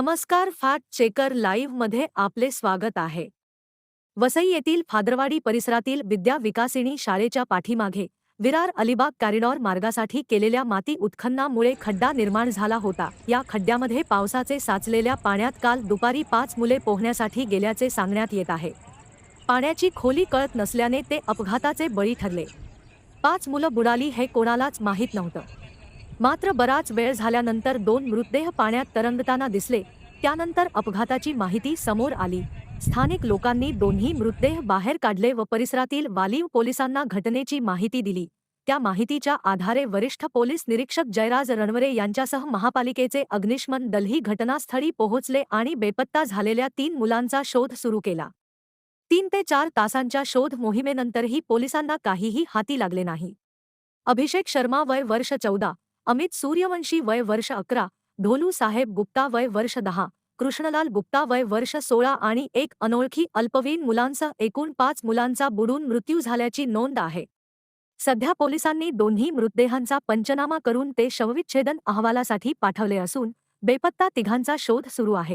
नमस्कार fact checker लाईव्हमध्ये आपले स्वागत आहे. वसई येथील फादरवाडी परिसरातील विद्या विकासिनी शाळेच्या पाठीमागे विरार अलिबाग कॉरिडॉर मार्गासाठी केलेल्या माती उत्खननामुळे खड्डा निर्माण झाला होता. या खड्ड्यामध्ये पावसाचे साचलेल्या पाण्यात काल दुपारी पाच मुले पोहण्यासाठी गेल्याचे सांगण्यात येत आहे. पाण्याची खोली कळत नसल्याने ते अपघाताचे बळी ठरले. पाच मुलं बुडाली हे कोणालाच माहीत नव्हतं. मात्र बराच वेळ झाल्यानंतर दोन मृतदेह पाण्यात तरंगताना दिसले. त्यानंतर अपघाताची माहिती समोर आली. स्थानिक लोकांनी दोन्ही मृतदेह बाहेर काढले व परिसरातील वालीव पोलिसांना घटनेची माहिती दिली. त्या माहितीच्या आधारे वरिष्ठ पोलीस निरीक्षक जयराज रणवरे यांच्यासह महापालिकेचे अग्निशमन दलही घटनास्थळी पोहोचले आणि बेपत्ता झालेल्या तीन मुलांचा शोध सुरू केला. तीन ते चार तासांच्या शोध मोहिमेनंतरही पोलिसांना काहीही हाती लागले नाही. अभिषेक शर्मा वय वर्ष चौदा. अमित सूर्यवंशी वय वर्ष अकरा ढोलू साहेब गुप्ता वय वर्ष दहा कृष्णलाल गुप्ता वय वर्ष सोळा आणि एक अनोळखी अल्पवयीन मुलांसह एकूण पाच मुलांचा बुडून मृत्यू झाल्याची नोंद आहे. सध्या पोलिसांनी दोन्ही मृतदेहांचा पंचनामा करून ते शवविच्छेदन अहवालासाठी पाठवले असून बेपत्ता तिघांचा शोध सुरू आहे.